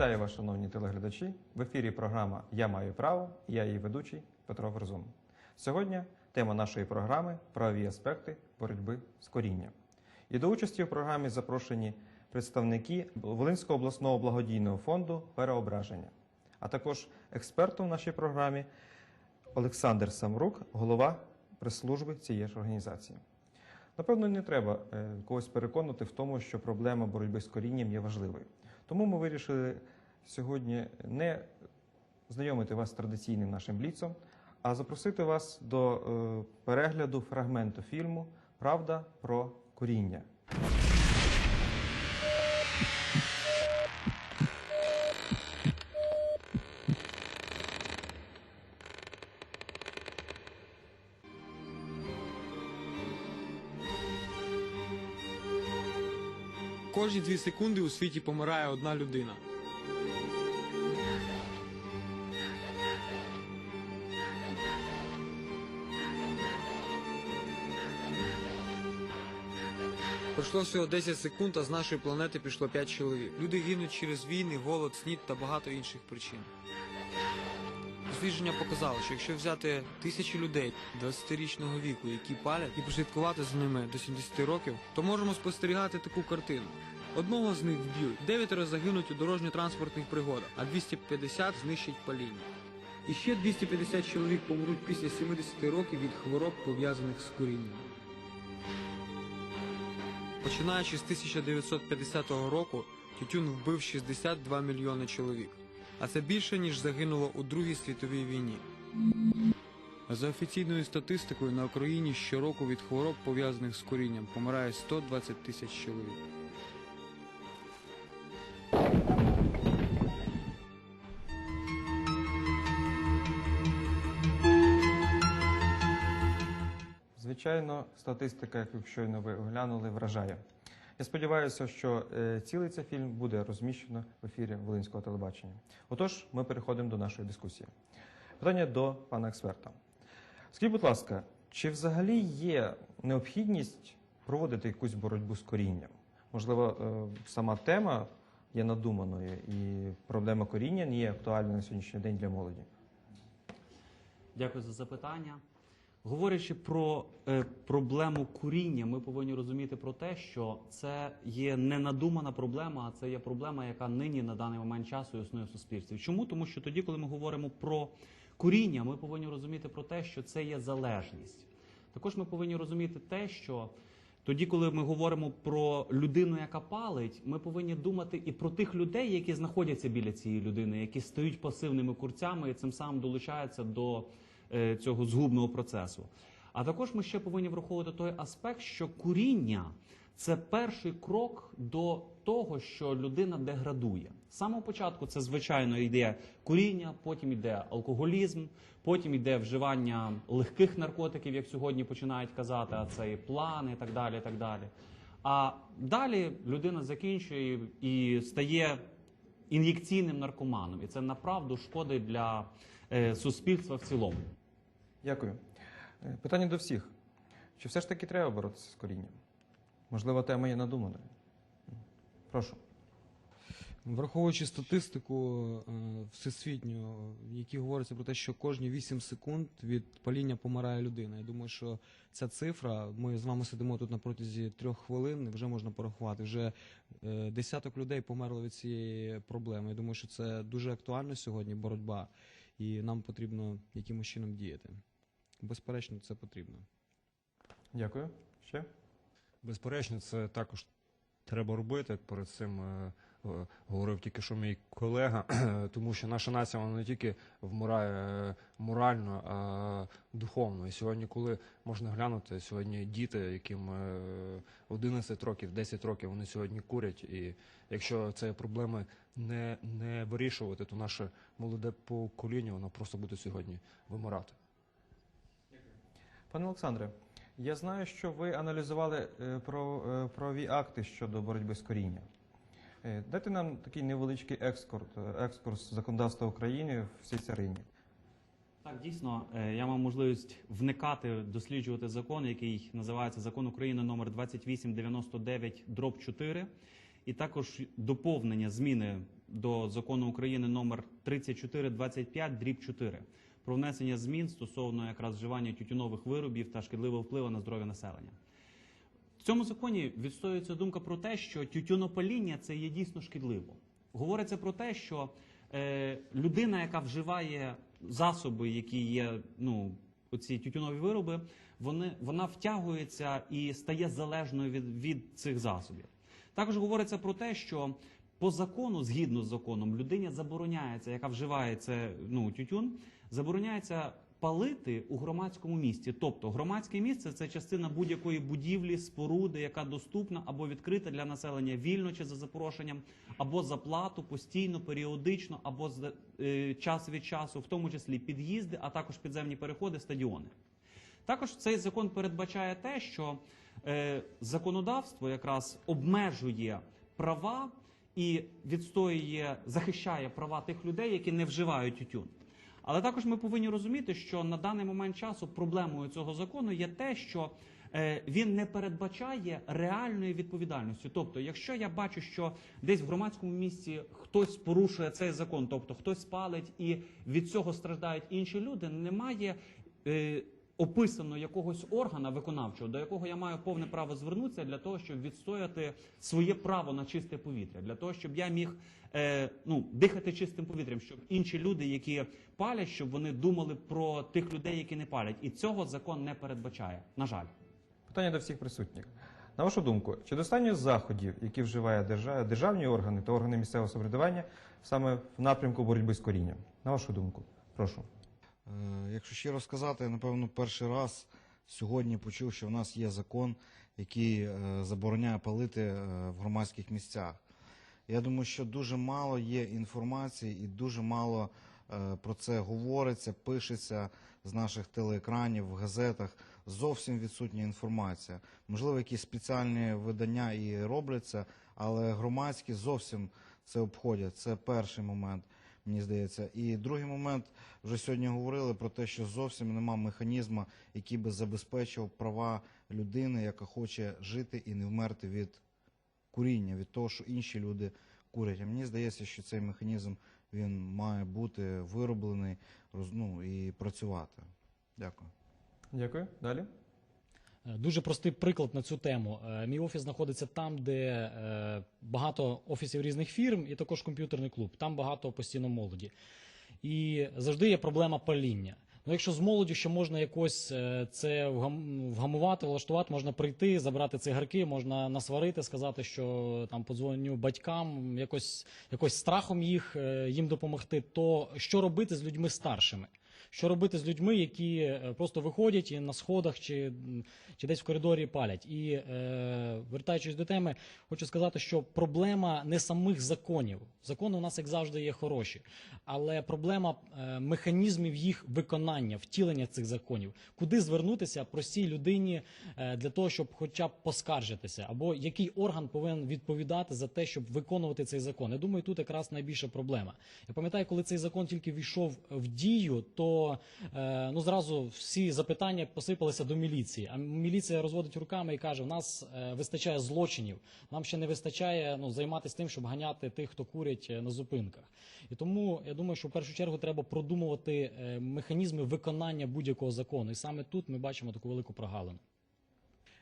Вітаю вас, шановні телеглядачі. В ефірі програма Я маю право. Я її ведучий Петро Верзун. Сьогодні тема нашої програми правові аспекти боротьби з корінням. І до участі в програмі запрошені представники Волинського обласного благодійного фонду Переображення, а також експертом в нашій програмі Олександр Самрук, голова прес-служби цієї ж організації. Напевно, не треба е, когось переконувати в тому, що проблема боротьби з корінням є важливою. Тому ми вирішили сьогодні не знайомити вас з традиційним нашим бліцом, а запросити вас до е, перегляду фрагменту фільму Правда про коріння. Кожні дві секунди у світі помирає одна людина. Пройшло всього 10 секунд, а з нашої планети пішло 5 чоловік. Люди гинуть через війни, голод, снід та багато інших причин. Дослідження показало, що якщо взяти тисячі людей 20-річного віку, які палять, і послідкувати за ними до 70 років, то можемо спостерігати таку картину. Одного з них вб'ють, дев'ятеро загинуть у дорожньо-транспортних пригодах, а 250 знищать паління. І ще 250 чоловік помруть після 70 років від хвороб, пов'язаних з курінням. Починаючи з 1950 року, тютюн вбив 62 мільйони чоловік, а це більше ніж загинуло у Другій світовій війні. За офіційною статистикою на Україні щороку від хвороб, пов'язаних з курінням, помирає 120 тисяч чоловік. Звичайно, статистика, яку щойно ви оглянули, вражає. Я сподіваюся, що е, цілий цей фільм буде розміщено в ефірі Волинського телебачення. Отож, ми переходимо до нашої дискусії. Питання до пана експерта. Скажіть, будь ласка, чи взагалі є необхідність проводити якусь боротьбу з корінням? Можливо, е, сама тема є надуманою, і проблема коріння не є актуальною на сьогоднішній день для молоді. Дякую за запитання. Говорячи про е, проблему куріння, ми повинні розуміти про те, що це є не надумана проблема, а це є проблема, яка нині на даний момент часу існує в суспільстві. Чому? Тому що тоді, коли ми говоримо про куріння, ми повинні розуміти про те, що це є залежність. Також ми повинні розуміти те, що тоді, коли ми говоримо про людину, яка палить, ми повинні думати і про тих людей, які знаходяться біля цієї людини, які стають пасивними курцями і цим самим долучаються до цього згубного процесу. А також ми ще повинні враховувати той аспект, що куріння це перший крок до того, що людина деградує. З самого початку це звичайно йде куріння, потім йде алкоголізм, потім йде вживання легких наркотиків, як сьогодні починають казати, а це і плани, і так далі. І так далі. А далі людина закінчує і стає ін'єкційним наркоманом, і це направду шкодить для е, суспільства в цілому. Дякую. Е, Питання до всіх. Чи все ж таки треба боротися з корінням? Можливо, тема є надуманою. Прошу. Враховуючи статистику е, всесвітню, в якій говориться про те, що кожні 8 секунд від паління помирає людина. Я думаю, що ця цифра, ми з вами сидимо тут на протязі трьох хвилин, вже можна порахувати. Вже е, десяток людей померло від цієї проблеми. Я думаю, що це дуже актуально сьогодні боротьба, і нам потрібно якимось чином діяти. Безперечно, це потрібно. Дякую. Ще? Безперечно, це також треба робити. Перед цим е, е, говорив тільки що мій колега, тому що наша нація вона не тільки вмирає е, морально, а духовно. І сьогодні, коли можна глянути, сьогодні діти, яким е, 11 років, 10 років, вони сьогодні курять. І якщо ці проблеми не, не вирішувати, то наше молоде покоління воно просто буде сьогодні вимирати. Пане Олександре, я знаю, що ви аналізували е, е, правові акти щодо боротьби з корінням. Е, Дайте нам такий невеличкий екскурс, екскурс законодавства України в цій царині. Так, дійсно, я мав можливість вникати, досліджувати закон, який називається Закон України номер 2899 дроб 4, і також доповнення зміни до закону України номер 3425 дріб 4 про внесення змін стосовно якраз вживання тютюнових виробів та шкідливого впливу на здоров'я населення. В цьому законі відстоюється думка про те, що тютюнопаління це є дійсно шкідливо. Говориться про те, що е, людина, яка вживає засоби, які є, ну, оці тютюнові вироби, вони, вона втягується і стає залежною від, від цих засобів. Також говориться про те, що по закону, згідно з законом, людині забороняється, яка вживає це ну, тютюн, забороняється палити у громадському місці. Тобто громадське місце це частина будь-якої будівлі, споруди, яка доступна або відкрита для населення вільно чи за запрошенням, або за плату постійно, періодично, або з е, час від часу, в тому числі під'їзди, а також підземні переходи, стадіони. Також цей закон передбачає те, що е, законодавство якраз обмежує права і відстоює, захищає права тих людей, які не вживають тютюн. Але також ми повинні розуміти, що на даний момент часу проблемою цього закону є те, що е, він не передбачає реальної відповідальності. Тобто, якщо я бачу, що десь в громадському місці хтось порушує цей закон, тобто хтось палить і від цього страждають інші люди, немає. Описано якогось органа виконавчого, до якого я маю повне право звернутися для того, щоб відстояти своє право на чисте повітря, для того, щоб я міг е, ну, дихати чистим повітрям, щоб інші люди, які палять, щоб вони думали про тих людей, які не палять. І цього закон не передбачає. На жаль. Питання до всіх присутніх. На вашу думку, чи достатньо заходів, які вживає держа- державні органи та органи місцевого самоврядування саме в напрямку боротьби з корінням? На вашу думку, прошу. Е, Якщо щиро сказати, я напевно перший раз сьогодні почув, що в нас є закон, який е, забороняє палити е, в громадських місцях. Я думаю, що дуже мало є інформації і дуже мало про це говориться, пишеться з наших телеекранів, в газетах. Зовсім відсутня інформація. Можливо, якісь спеціальні видання і робляться, але громадські зовсім це обходять. Це перший момент мені здається. І другий момент вже сьогодні говорили про те, що зовсім нема механізму, який би забезпечував права людини, яка хоче жити і не вмерти від куріння, від того, що інші люди курять. А мені здається, що цей механізм він має бути вироблений роз- ну, і працювати. Дякую. Дякую. Далі. Е, Дуже простий приклад на цю тему. Е, Мій офіс знаходиться там, де е, багато офісів різних фірм, і також комп'ютерний клуб. Там багато постійно молоді. І завжди є проблема паління. Ну, якщо з молоддю ще можна якось це вгамувати, влаштувати, можна прийти, забрати цигарки, можна насварити, сказати, що там подзвоню батькам, якось, якось страхом їх їм допомогти. То що робити з людьми старшими? Що робити з людьми, які е, просто виходять і на сходах чи, чи десь в коридорі палять? І е, вертаючись до теми, хочу сказати, що проблема не самих законів. Закони у нас, як завжди, є хороші, але проблема е, механізмів їх виконання, втілення цих законів. Куди звернутися простій людині е, для того, щоб хоча б поскаржитися, або який орган повинен відповідати за те, щоб виконувати цей закон? Я думаю, тут якраз найбільша проблема. Я пам'ятаю, коли цей закон тільки війшов в дію, то е, ну зразу всі запитання посипалися до міліції. А міліція розводить руками і каже: в нас е, вистачає злочинів. Нам ще не вистачає ну займатися тим, щоб ганяти тих, хто курять е, на зупинках. І тому я думаю, що в першу чергу треба продумувати механізми виконання будь-якого закону. І саме тут ми бачимо таку велику прогалину.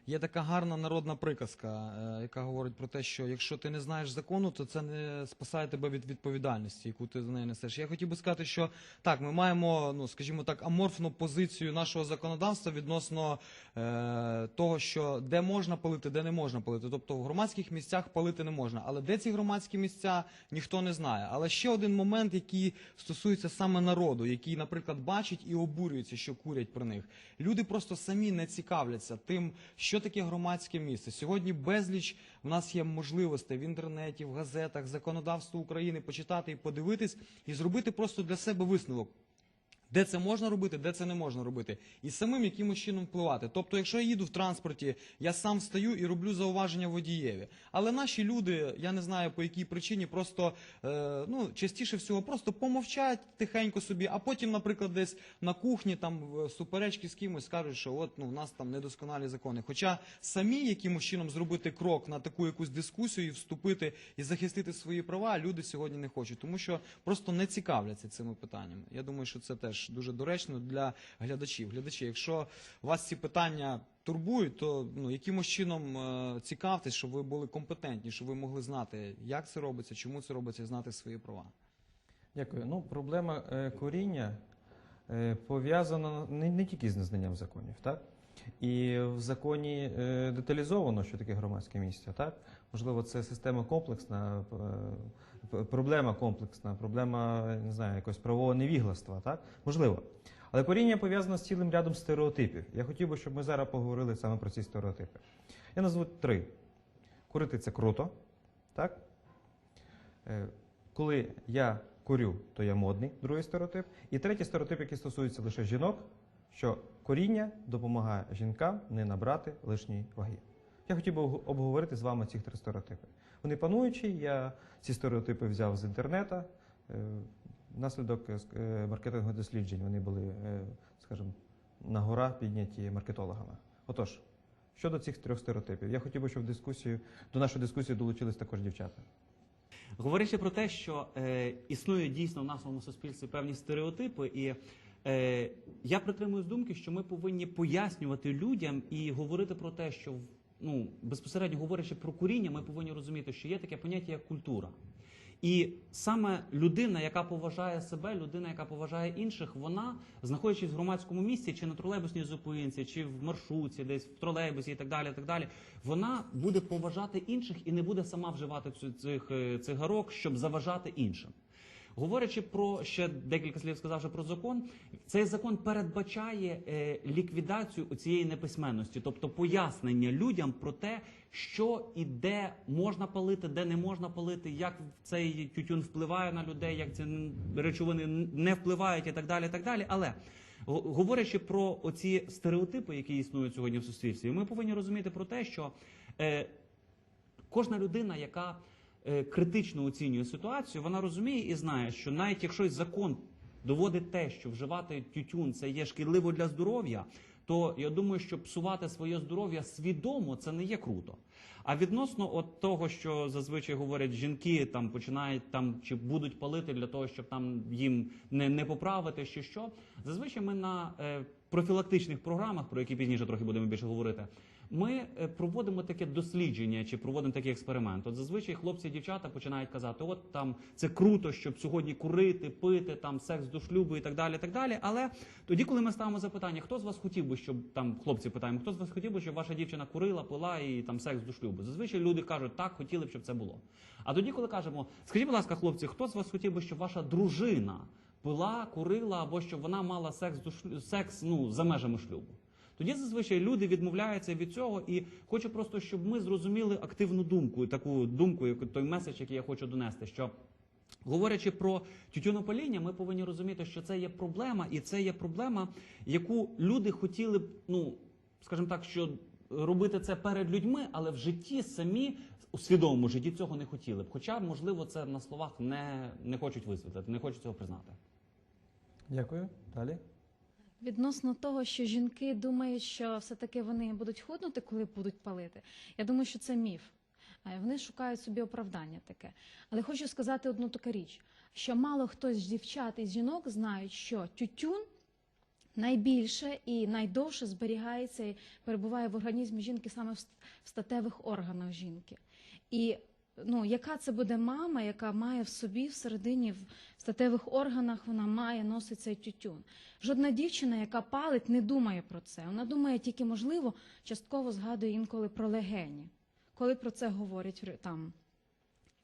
Є така гарна народна приказка, е, яка говорить про те, що якщо ти не знаєш закону, то це не спасає тебе від відповідальності, яку ти за неї несеш. Я хотів би сказати, що так, ми маємо, ну скажімо так, аморфну позицію нашого законодавства відносно е, того, що де можна палити, де не можна палити. Тобто в громадських місцях палити не можна. Але де ці громадські місця, ніхто не знає. Але ще один момент, який стосується саме народу, який, наприклад, бачить і обурюється, що курять про них. Люди просто самі не цікавляться тим, що таке громадське місце. Сьогодні безліч в нас є можливостей в інтернеті, в газетах, законодавству України почитати і подивитись, і зробити просто для себе висновок. Де це можна робити, де це не можна робити, і самим якимось чином впливати. Тобто, якщо я їду в транспорті, я сам встаю і роблю зауваження водієві. Але наші люди, я не знаю по якій причині, просто е, ну частіше всього просто помовчать тихенько собі, а потім, наприклад, десь на кухні там в суперечки з кимось скажуть, що от ну в нас там недосконалі закони. Хоча самі якимось чином зробити крок на таку якусь дискусію, і вступити і захистити свої права, люди сьогодні не хочуть, тому що просто не цікавляться цими питаннями. Я думаю, що це теж дуже доречно для глядачів. Глядачі, якщо вас ці питання турбують, то ну якимось чином е, цікавтесь, щоб ви були компетентні, щоб ви могли знати, як це робиться, чому це робиться, і знати свої права. Дякую. Ну, проблема е, коріння е, пов'язана не, не тільки з незнанням законів, так? І в законі е, деталізовано, що таке громадське місце, так? Можливо, це система комплексна, проблема комплексна, проблема, не знаю, якогось правового невігластва, так? Можливо. Але коріння пов'язано з цілим рядом стереотипів. Я хотів би, щоб ми зараз поговорили саме про ці стереотипи. Я назву три. Курити це круто, так? Е, Коли я курю, то я модний, другий стереотип. І третій стереотип, який стосується лише жінок, що коріння допомагає жінкам не набрати лишньої ваги. Я хотів би обговорити з вами ці три стереотипи. Вони пануючі, я ці стереотипи взяв з інтернету. Е, Внаслідок е, е, маркетингових досліджень вони були, скажімо, на гора підняті маркетологами. Отож, щодо цих трьох стереотипів, я хотів би, щоб в дискусію, до нашої дискусії долучились також дівчата. Говорячи про те, що е, існують дійсно в нашому суспільстві певні стереотипи, і я притримуюсь думки, що ми повинні пояснювати людям і говорити про те, що ну, безпосередньо говорячи про куріння, ми повинні розуміти, що є таке поняття як культура. І саме людина, яка поважає себе, людина, яка поважає інших, вона, знаходячись в громадському місці, чи на тролейбусній зупинці, чи в маршрутці, десь в тролейбусі і так далі, так далі, вона буде поважати інших і не буде сама вживати цих е, цигарок, щоб заважати іншим. Говорячи про ще декілька слів, сказавши про закон, цей закон передбачає е, ліквідацію цієї неписьменності, тобто пояснення людям про те, що і де можна палити, де не можна палити, як цей тютюн впливає на людей, як ці речовини не впливають і так далі. і так далі. Але говорячи про оці стереотипи, які існують сьогодні в суспільстві, ми повинні розуміти про те, що е, кожна людина, яка критично оцінює ситуацію, вона розуміє і знає, що навіть якщо закон доводить те, що вживати тютюн це є шкідливо для здоров'я, то я думаю, що псувати своє здоров'я свідомо це не є круто. А відносно от того, що зазвичай говорять жінки, там починають там чи будуть палити для того, щоб там їм не, не поправити, що що. Зазвичай ми на е, профілактичних програмах, про які пізніше трохи будемо більше говорити, ми е, проводимо таке дослідження чи проводимо такий експеримент. От зазвичай хлопці і дівчата починають казати: от там це круто, щоб сьогодні курити, пити, там секс до шлюбу і так далі. і так далі. Але тоді, коли ми ставимо запитання, хто з вас хотів би, щоб там хлопці питаємо, хто з вас хотів би, щоб ваша дівчина курила, пила і там секс до шлюбу? Зазвичай люди кажуть, так, хотіли б, щоб це було. А тоді, коли кажемо, скажіть, будь ласка, хлопці, хто з вас хотів би, щоб ваша дружина пила, курила або щоб вона мала секс до шлю... секс ну за межами шлюбу? Тоді зазвичай люди відмовляються від цього, і хочу просто, щоб ми зрозуміли активну думку, таку думку, той меседж, який я хочу донести, що. Говорячи про тютюнопаління, ми повинні розуміти, що це є проблема, і це є проблема, яку люди хотіли б, ну скажімо так, що робити це перед людьми, але в житті самі у свідомому житті цього не хотіли б. Хоча, можливо, це на словах не, не хочуть висвітлити, не хочуть цього признати. Дякую. Далі. Відносно того, що жінки думають, що все-таки вони будуть худнути, коли будуть палити. Я думаю, що це міф. Е, Вони шукають собі оправдання таке. Але хочу сказати одну таку річ: що мало хтось з дівчат і жінок знають, що тютюн найбільше і найдовше зберігається і перебуває в організмі жінки саме в статевих органах жінки. І ну, яка це буде мама, яка має в собі всередині в статевих органах, вона має носить цей тютюн. Жодна дівчина, яка палить, не думає про це. Вона думає тільки, можливо, частково згадує інколи про легені, коли про це говорять там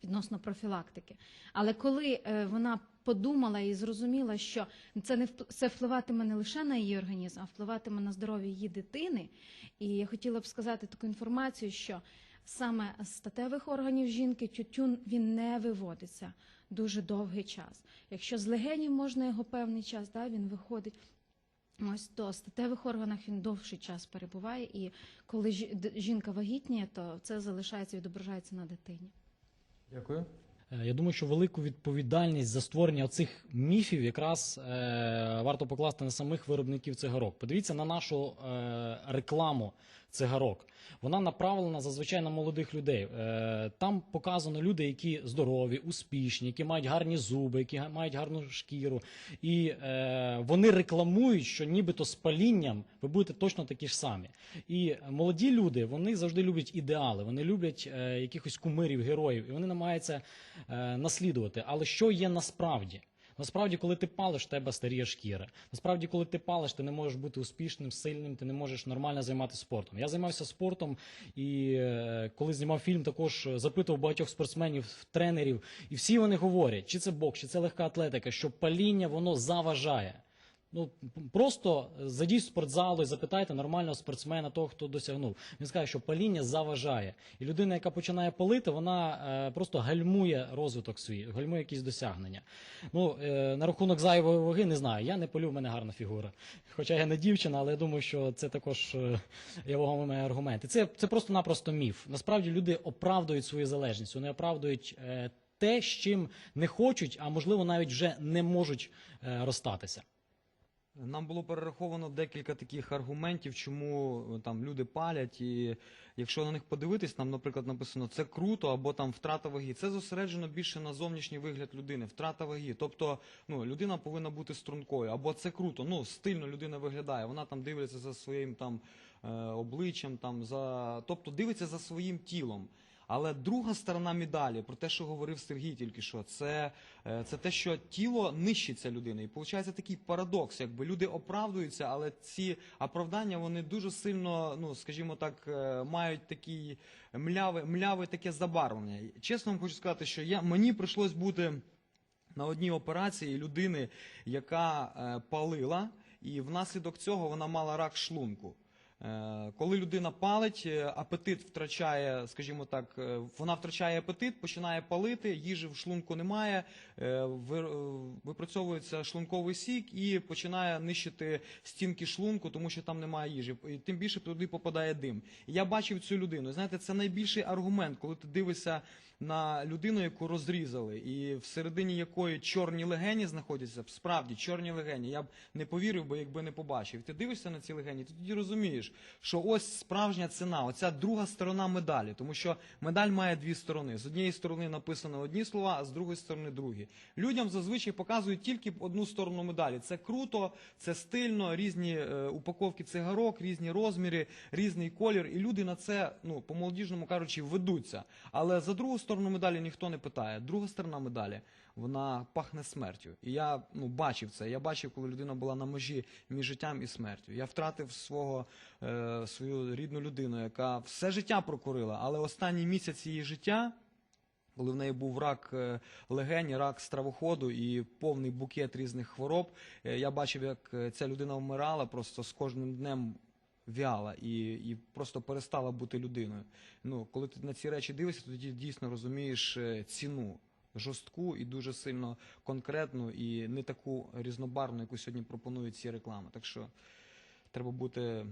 відносно профілактики. Але коли е, вона подумала і зрозуміла, що це не це впливатиме не лише на її організм, а впливатиме на здоров'я її дитини. І я хотіла б сказати таку інформацію, що саме з статевих органів жінки тютюн він не виводиться. дуже довгий час. Якщо з легенів можна його певний час, да, він виходить. Ось то в статевих органах він довший час перебуває, і коли жінка вагітніє, то це залишається, відображається на дитині. Дякую. Е, Я думаю, що велику відповідальність за створення цих міфів якраз е, варто покласти на самих виробників цигарок. Подивіться на нашу е, рекламу цигарок. Вона направлена зазвичай на молодих людей. Е, там показано люди, які здорові, успішні, які мають гарні зуби, які мають гарну шкіру. І е, вони рекламують, що нібито з палінням ви будете точно такі ж самі. І молоді люди вони завжди люблять ідеали, вони люблять е, якихось кумирів, героїв, і вони намагаються наслідувати. Але що є насправді? Насправді, коли ти палиш, тебе старіє шкіра. Насправді, коли ти палиш, ти не можеш бути успішним, сильним, ти не можеш нормально займатися спортом. Я займався спортом, і е, коли знімав фільм, також запитував багатьох спортсменів, тренерів, і всі вони говорять, чи це бокс, чи це легка атлетика, що паління воно заважає. Ну просто зайдіть в спортзал і запитайте нормального спортсмена, того, хто досягнув. Він скаже, що паління заважає. І людина, яка починає палити, вона е, просто гальмує розвиток свій, гальмує якісь досягнення. Ну е, на рахунок зайвої ваги не знаю. Я не палю, в мене гарна фігура. Хоча я не дівчина, але я думаю, що це також е, є вагомий аргумент. І це, це просто-напросто міф. Насправді люди оправдують свою залежність, вони оправдують. Е, те, з чим не хочуть, а можливо навіть вже не можуть е, розстатися. Нам було перераховано декілька таких аргументів, чому е, там люди палять, і якщо на них подивитись, там, наприклад, написано це круто або там втрата ваги. Це зосереджено більше на зовнішній вигляд людини, втрата ваги. Тобто, ну людина повинна бути стрункою, або це круто. Ну стильно людина виглядає. Вона там дивиться за своїм там е, обличчям, там за тобто дивиться за своїм тілом. Але друга сторона медалі, про те, що говорив Сергій тільки що, це, е, це те, що тіло нищиться людини. І виходить такий парадокс, якби люди оправдуються, але ці оправдання вони дуже сильно, ну скажімо так, е, мають такий мляве, мляве таке забарвлення. Чесно вам хочу сказати, що я мені прийшлось бути на одній операції людини, яка е, палила, і внаслідок цього вона мала рак шлунку. Е, Коли людина палить, е, апетит втрачає, скажімо так, е, вона втрачає апетит, починає палити, їжі в шлунку немає, випрацьовується шлунковий сік і починає нищити стінки шлунку, тому що там немає їжі. І тим більше туди попадає дим. Я бачив цю людину. Знаєте, це найбільший аргумент, коли ти дивишся на людину, яку розрізали, і всередині якої чорні легені знаходяться, справді чорні легені. Я б не повірив би, якби не побачив. Ти дивишся на ці легені, ти тоді розумієш, що ось справжня ціна, оця друга сторона медалі. Тому що медаль має дві сторони. З однієї сторони написано одні слова, а з другої сторони другі. Людям зазвичай показують тільки одну сторону медалі. Це круто, це стильно, різні е, упаковки цигарок, різні розміри, різний колір. І люди на це, ну по молодіжному кажучи, ведуться. Але за другу сторону медалі ніхто не питає. Друга сторона медалі вона пахне смертю. І я ну, бачив це. Я бачив, коли людина була на межі між життям і смертю. Я втратив свого, е, свою рідну людину, яка все життя прокурила, але останній місяць її життя. Коли в неї був рак е, легені, рак стравоходу і повний букет різних хвороб, е, я бачив, як е, ця людина вмирала, просто з кожним днем в'яла і, і просто перестала бути людиною. Ну, коли ти на ці речі дивишся, то тоді дійсно розумієш е, ціну жорстку і дуже сильно конкретну, і не таку різнобарвну, яку сьогодні пропонують ці реклами. Так що треба бути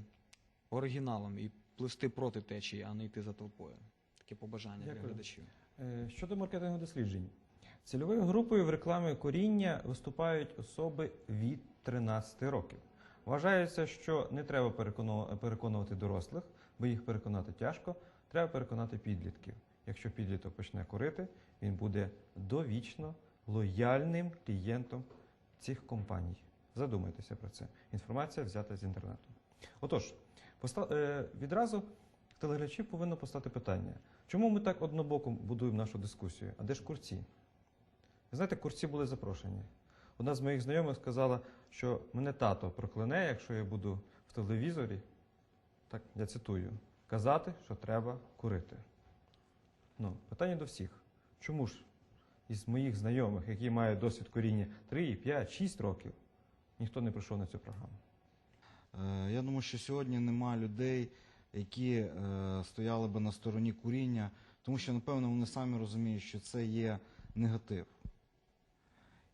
оригіналом і пливсти проти течії, а не йти за толпою. Таке побажання для глядачів. Е, Щодо маркетингу досліджень, цільовою групою в рекламі коріння виступають особи від 13 років. Вважається, що не треба переконувати дорослих, бо їх переконати тяжко. Треба переконати підлітків. Якщо підліток почне курити, він буде довічно лояльним клієнтом цих компаній. Задумайтеся про це. Інформація взята з інтернету. Отож, е, відразу телеглядачів повинно постати питання. Чому ми так однобоко будуємо нашу дискусію? А де ж курці? Знаєте, курці були запрошені. Одна з моїх знайомих сказала, що мене тато прокляне, якщо я буду в телевізорі, так я цитую, казати, що треба курити. Ну, питання до всіх. Чому ж із моїх знайомих, які мають досвід коріння 3, 5, 6 років, ніхто не прийшов на цю програму? Е, Я думаю, що сьогодні немає людей, які е, стояли би на стороні куріння, тому що, напевно, вони самі розуміють, що це є негатив.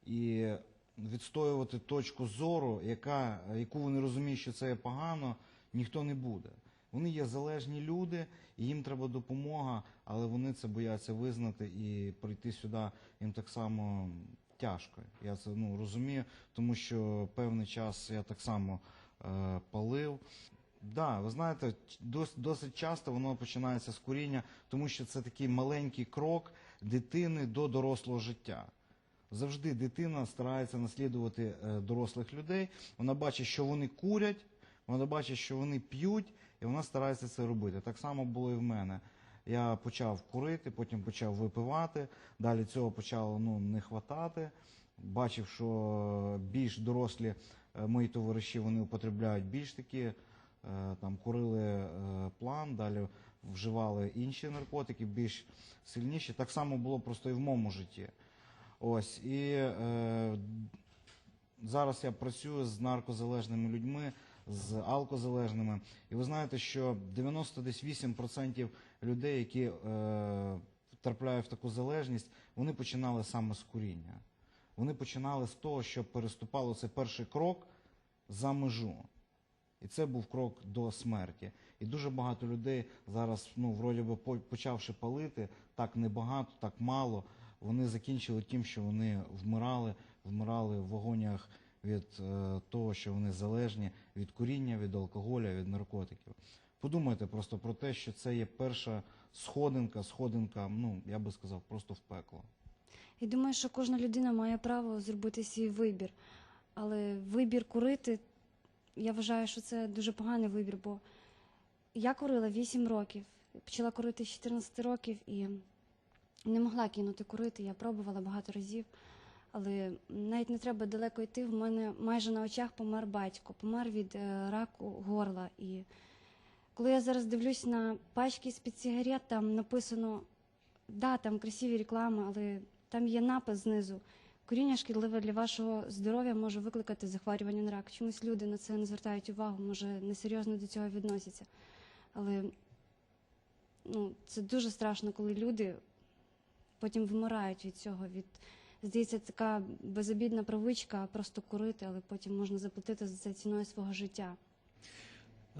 І відстоювати точку зору, яка, яку вони розуміють, що це є погано, ніхто не буде. Вони є залежні люди, і їм треба допомога, але вони це бояться визнати і прийти сюди їм так само тяжко. Я це ну, розумію, тому що певний час я так само е, палив. Да, ви знаєте, дос, досить часто воно починається з куріння, тому що це такий маленький крок дитини до дорослого життя. Завжди дитина старається наслідувати е, дорослих людей. Вона бачить, що вони курять, вона бачить, що вони п'ють, і вона старається це робити. Так само було і в мене. Я почав курити, потім почав випивати. Далі цього почало ну, не хватати. Бачив, що більш дорослі е, мої товариші вони употребляють більш такі, е, там курили план, далі вживали інші наркотики, більш сильніші. Так само було просто і в моєму житті. Ось і е, зараз я працюю з наркозалежними людьми, з алкозалежними. І ви знаєте, що 98% людей, які е, втрапляють в таку залежність, вони починали саме з куріння. Вони починали з того, що переступало цей перший крок за межу. І це був крок до смерті. І дуже багато людей зараз, ну, вроді би, почавши палити, так небагато, так мало, вони закінчили тим, що вони вмирали, вмирали в вагонях від е, того, що вони залежні від куріння, від алкоголя, від наркотиків. Подумайте просто про те, що це є перша сходинка, сходинка, ну, я би сказав, просто в пекло. І думаю, що кожна людина має право зробити свій вибір. Але вибір курити, я вважаю, що це дуже поганий вибір, бо я курила 8 років, почала курити з 14 років і не могла кинути курити. Я пробувала багато разів, але навіть не треба далеко йти. В мене майже на очах помер батько, помер від е, раку горла. І коли я зараз дивлюсь на пачки з-під сигарет, там написано, да, там красиві реклами, але там є напис знизу. Куріння шкідливе для вашого здоров'я може викликати захворювання на рак. Чомусь люди на це не звертають увагу, може несерйозно до цього відносяться. Але ну, це дуже страшно, коли люди потім вмирають від цього. Від, здається, така безобідна привичка просто курити, але потім можна заплатити за це ціною свого життя.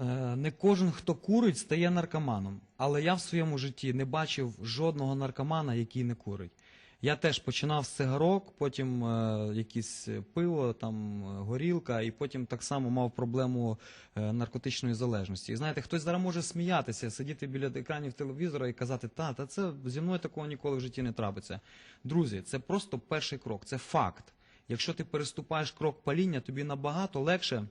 Е, Не кожен, хто курить, стає наркоманом. Але я в своєму житті не бачив жодного наркомана, який не курить. Я теж починав з цигарок, потім е, якісь пиво, там е, горілка, і потім так само мав проблему е, наркотичної залежності. І знаєте, хтось зараз може сміятися, сидіти біля екранів телевізора і казати, та, та це зі мною такого ніколи в житті не трапиться. Друзі, це просто перший крок, це факт. Якщо ти переступаєш крок паління, тобі набагато легше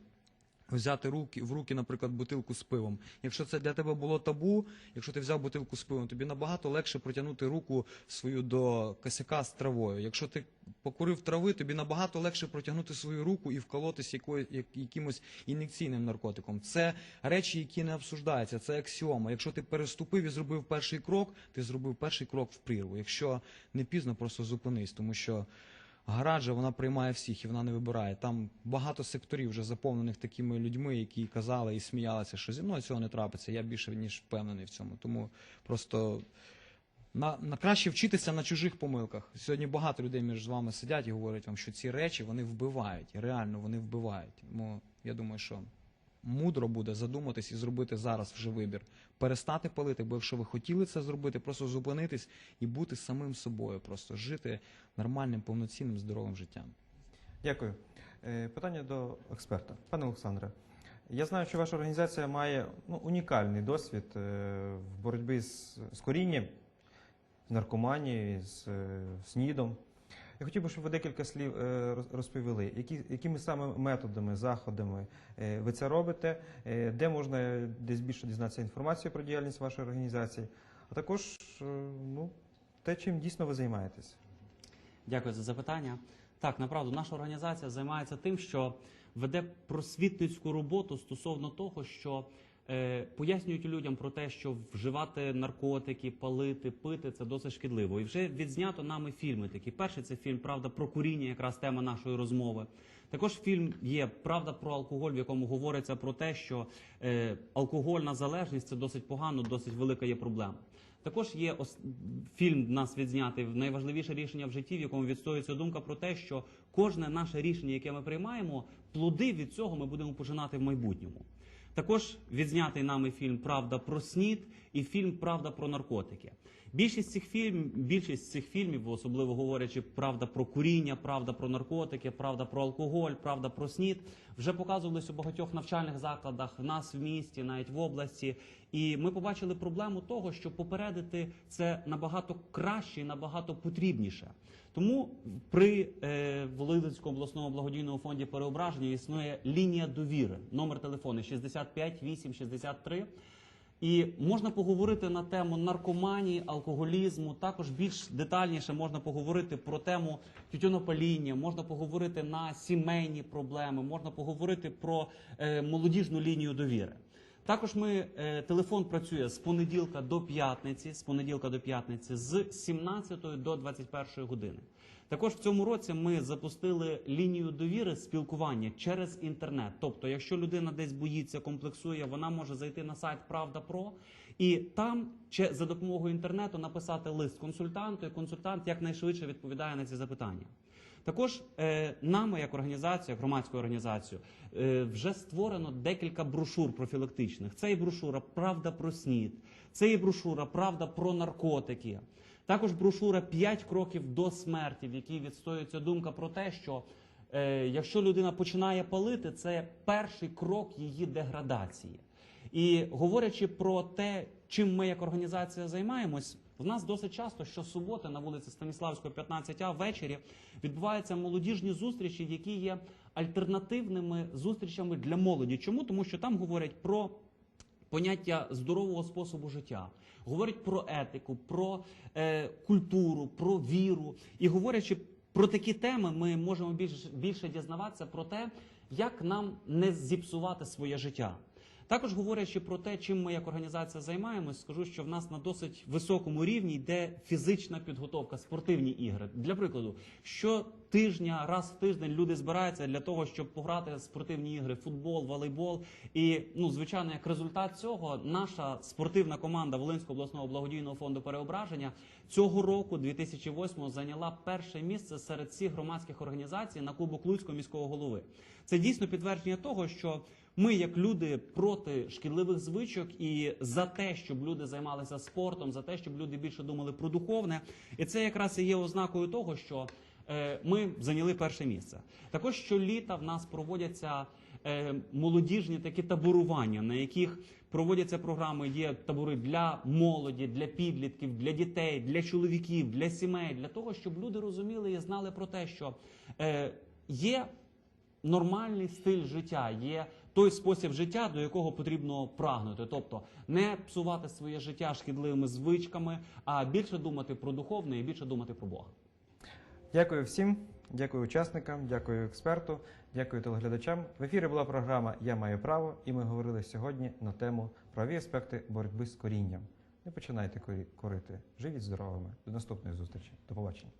взяти руки, в руки, наприклад, бутилку з пивом. Якщо це для тебе було табу, якщо ти взяв бутилку з пивом, тобі набагато легше протягнути руку свою до косяка з травою. Якщо ти покурив трави, тобі набагато легше протягнути свою руку і вколотись якою, як, якимось ін'єкційним наркотиком. Це речі, які не обсуждаються, це аксіома. Якщо ти переступив і зробив перший крок, ти зробив перший крок в прірву. Якщо не пізно, просто зупинись, тому що Гараджа вона приймає всіх і вона не вибирає. Там багато секторів вже заповнених такими людьми, які казали і сміялися, що зі мною цього не трапиться. Я більше ніж впевнений в цьому. Тому просто на, на краще вчитися на чужих помилках. Сьогодні багато людей між вами сидять і говорять вам, що ці речі вони вбивають. Реально вони вбивають. Тому я думаю, що мудро буде задуматись і зробити зараз вже вибір. Перестати палити, бо якщо ви хотіли це зробити, просто зупинитись і бути самим собою, просто жити нормальним, повноцінним, здоровим життям. Дякую. Е, Питання до експерта. Пане Олександре, я знаю, що ваша організація має ну, унікальний досвід е, в боротьбі з, з корінням, з наркоманією, з е, СНІДом. Я хотів би, щоб ви декілька слів е, роз- розповіли, які, якими саме методами, заходами е, ви це робите, е, де можна десь більше дізнатися інформацію про діяльність вашої організації, а також ну, те, чим дійсно ви займаєтесь. Дякую за запитання. Так, направду, наша організація займається тим, що веде просвітницьку роботу стосовно того, що пояснюють людям про те, що вживати наркотики, палити, пити це досить шкідливо. І вже відзнято нами фільми такі. Перший це фільм Правда про куріння, якраз тема нашої розмови. Також фільм є Правда про алкоголь, в якому говориться про те, що е, алкогольна залежність це досить погано, досить велика є проблема. Також є ос- фільм нас відзнятий найважливіше рішення в житті, в якому відстоюється думка про те, що кожне наше рішення, яке ми приймаємо, плоди від цього ми будемо пожинати в майбутньому. Також відзнятий нами фільм Правда про снід і фільм Правда про наркотики. Більшість цих фільм, більшість цих фільмів, особливо говорячи правда про куріння, правда про наркотики, правда про алкоголь, правда про снід, вже показувались у багатьох навчальних закладах в нас в місті, навіть в області. І ми побачили проблему того, що попередити це набагато краще і набагато потрібніше. Тому при е, Волинському обласному благодійному фонді переображення існує лінія довіри, номер телефону 65 8 63. І можна поговорити на тему наркоманії, алкоголізму. Також більш детальніше можна поговорити про тему тютюнопаління, можна поговорити на сімейні проблеми, можна поговорити про е, молодіжну лінію довіри. Також ми е, телефон працює з понеділка до п'ятниці, з понеділка до п'ятниці, з 17 до 21 години. Також в цьому році ми запустили лінію довіри спілкування через інтернет. Тобто, якщо людина десь боїться, комплексує, вона може зайти на сайт Правда Про і там чи за допомогою інтернету написати лист консультанту, і консультант якнайшвидше відповідає на ці запитання. Також е, нами, як організацію, як організацією, е, вже створено декілька брошур профілактичних. Це і брошура Правда про снід, це і брошура Правда про наркотики. Також брошура «5 кроків до смерті, в якій відстоюється думка про те, що е, якщо людина починає палити, це перший крок її деградації. І говорячи про те, чим ми як організація займаємось, в нас досить часто щосуботи на вулиці Станіславської, 15А ввечері відбуваються молодіжні зустрічі, які є альтернативними зустрічами для молоді. Чому? Тому що там говорять про поняття здорового способу життя, говорять про етику, про е, культуру, про віру. І говорячи про такі теми, ми можемо більш, більше дізнаватися про те, як нам не зіпсувати своє життя. Також говорячи про те, чим ми як організація займаємось, скажу, що в нас на досить високому рівні йде фізична підготовка, спортивні ігри. Для прикладу, щотижня, раз в тиждень люди збираються для того, щоб пограти спортивні ігри, футбол, волейбол. І ну, звичайно, як результат цього, наша спортивна команда Волинського обласного благодійного фонду переображення цього року, 2008 зайняла перше місце серед всіх громадських організацій на Кубок Луцького міського голови. Це дійсно підтвердження того, що ми, як люди, проти шкідливих звичок і за те, щоб люди займалися спортом, за те, щоб люди більше думали про духовне, і це якраз і є ознакою того, що е, ми зайняли перше місце. Також щоліта в нас проводяться е, молодіжні такі таборування, на яких проводяться програми. Є табори для молоді, для підлітків, для дітей, для чоловіків, для сімей, для того, щоб люди розуміли і знали про те, що е, є нормальний стиль життя, є той спосіб життя, до якого потрібно прагнути. Тобто не псувати своє життя шкідливими звичками, а більше думати про духовне і більше думати про Бога. Дякую всім, дякую учасникам, дякую експерту, дякую телеглядачам. В ефірі була програма Я маю право, і ми говорили сьогодні на тему праві аспекти боротьби з корінням. Не починайте корити. Живіть здоровими. До наступної зустрічі. До побачення.